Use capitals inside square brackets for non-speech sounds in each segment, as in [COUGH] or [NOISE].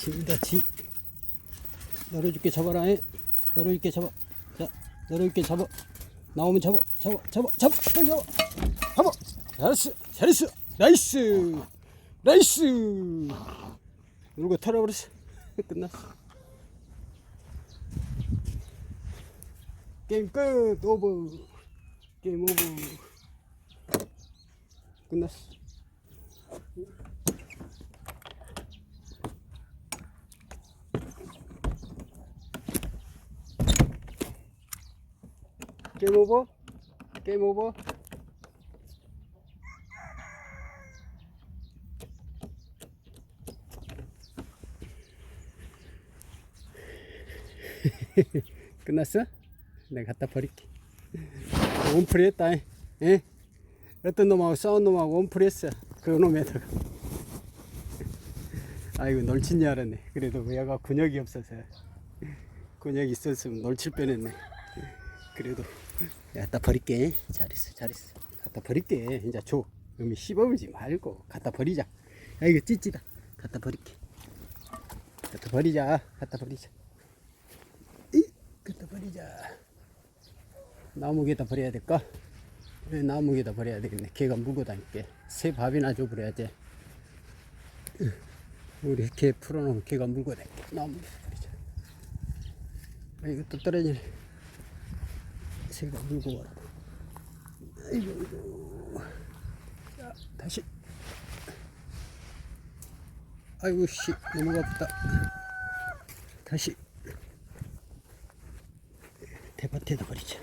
집이다 집 열어줄게 잡아라 해. 열어줄게 잡아. 자 열어줄게 잡아. 나오면 잡아 잡아 잡아 잡아 빨리 잡아. 잡아. 잘했어 잘했어. 나이스 나이스. 이거 털어버렸어. [LAUGHS] 끝났어. 게임 끝 오버 게임 오버 끝났어 게임 오버 게임 오버 끝났어? 내가 갖다 버릴게. 원풀이 했다 예? 어떤 놈하고 싸운 놈하고 원풀이 했어 그 놈에다가. [LAUGHS] 아이고 놀친 줄 알았네. 그래도 얘가 근육이 없어서. 근육이 있었으면 놀칠 뻔했네 그래도 갖다 버릴게. 잘했어 잘했어. 갖다 버릴게. 이제 줘. 음이 씹어버리지 말고 갖다 버리자. 야 이거 찌찌다. 갖다 버릴게. 갖다 버리자. 갖다 버리자. 이 갖다 버리자. 나무에다 버려야 될까? 그래, 나무에다 버려야 되겠네. 걔가 물고 다닐게. 새 밥이나 줘 버려야지. 우리 개 풀어놓으면 걔가 물고 다닐게. 나무에다 버리자. 아, 또 떨어지네 새가 물고 와라. 아이고, 아이고. 자, 다시. 아이고, 씨, 넘어갔다. 다시. 대밭에다 버리자.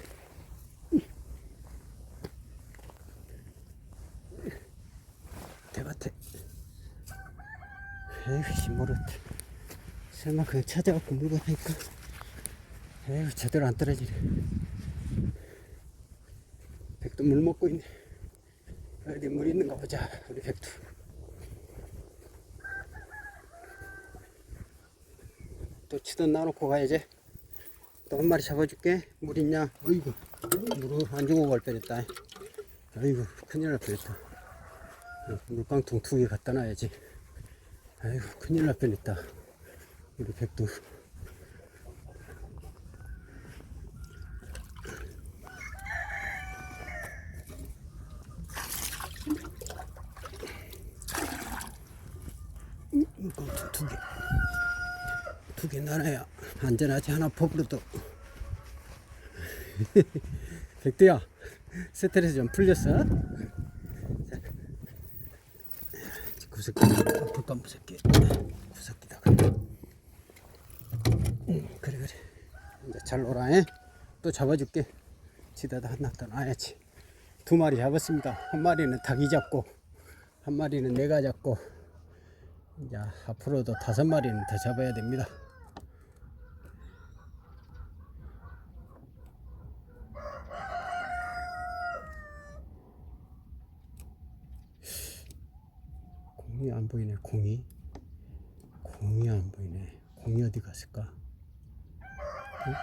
대밭에. 에이구, 씨, 모르겠다. 설마 그냥 찾아갖고 물고 다니까. 에이구, 제대로 안 떨어지네. 백두 물 먹고 있네. 어디 물 있는가 보자. 우리 백두. 또 치던 놔놓고 가야지. 또 한 마리 잡아줄게. 물 있냐? 어이구. 물을 안 주고 갈 뻔했다. 아이고, 큰일 날 뻔했다. 어, 물깡통 두 개 갖다 놔야지. 아이고, 큰일 날 뻔했다. 우리 백두. 물깡통 두 개. 두 개 나눠야 안전하지 하나 퍼부러도. [LAUGHS] 백두야, 스트레스 좀 풀렸어? 자, 구석기다, 불감 무섭게. 구석기다가. 응, 그래, 그래. 이제 잘 놀아, 에? 또 잡아줄게. 지다다 하나 더 놔야지. 두 마리 잡았습니다. 한 마리는 닭이 잡고, 한 마리는 내가 잡고, 이제 앞으로도 다섯 마리는 더 잡아야 됩니다. 공이 안 보이네 공이 공이 안 보이네 공이 어디 갔을까 응?